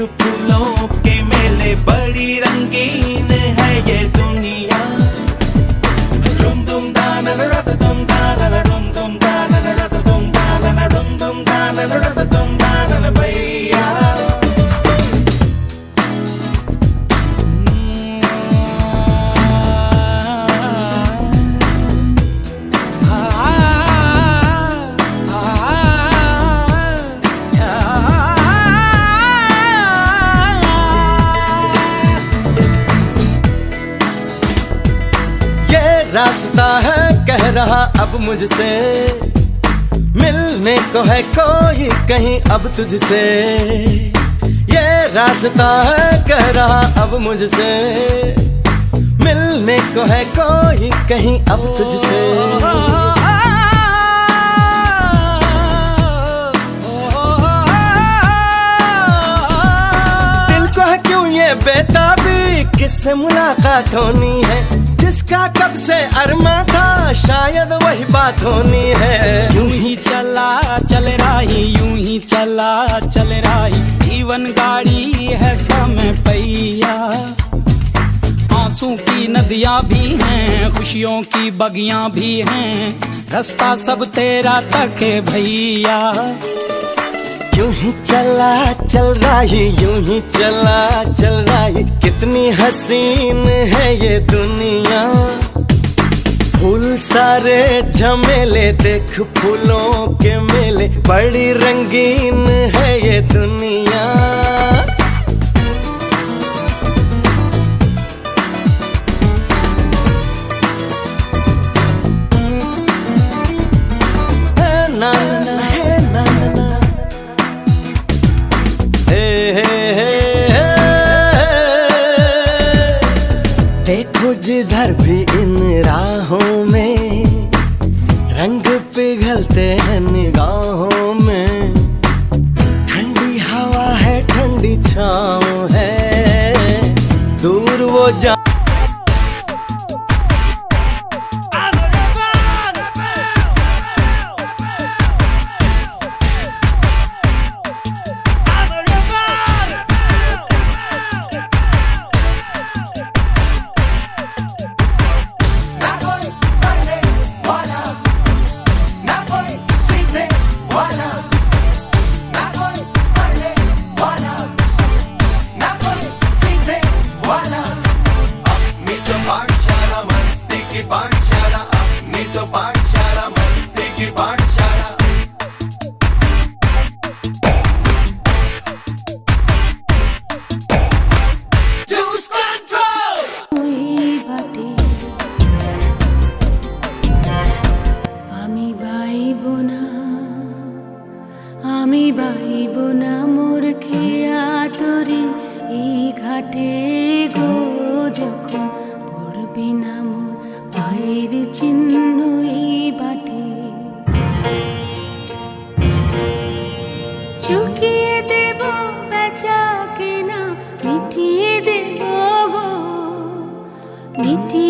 could prove love. रास्ता है, कह रहा अब मुझसे। मिलने को है कोई, कहीं अब तुझसे। ये रास्ता है, कह रहा अब मुझसे। मिलने को है कोई, कहीं अब तुझसे। दिल को है क्यों ये बेताबी? किससे मुलाकात होनी है? जिसका कब से अरमा था, शायद वही बात होनी है। यूँ ही चला, चल रही, यूँ ही चला, चल रही। जीवन गाड़ी है समय पैया आँसू की नदियाँ भी हैं, खुशियों की बगियाँ भी हैं। रास्ता सब तेरा तक है भैया। यूँ ही चला चल रही, यूँ ही चला चल रही। कितनी हसीन है ये दुनिया। फूल सारे झमेले, देख फूलों के मेले। बड़ी रंगीन है ये दुनिया। इन राहों में, रंग पिघलते हैं निगाहों में। ठंडी हवा है, ठंडी छाँव है, दूर वो जा না মোর খেয়া তরি এই ঘাটে গো যখন পড়বি না মোর পায়ের চিহ্ন বাটে। চুকিয়ে দেব বেচা কেনা, মিটিয়ে দেব গো, মিটিয়ে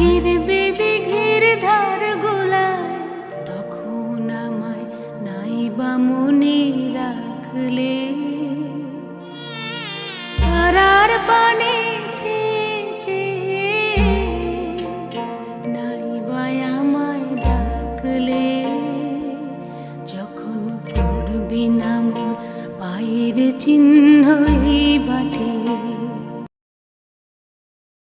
ঘিরবে দিঘির ধার গোলায় তখন আমায় নাইবা মনে রাখলে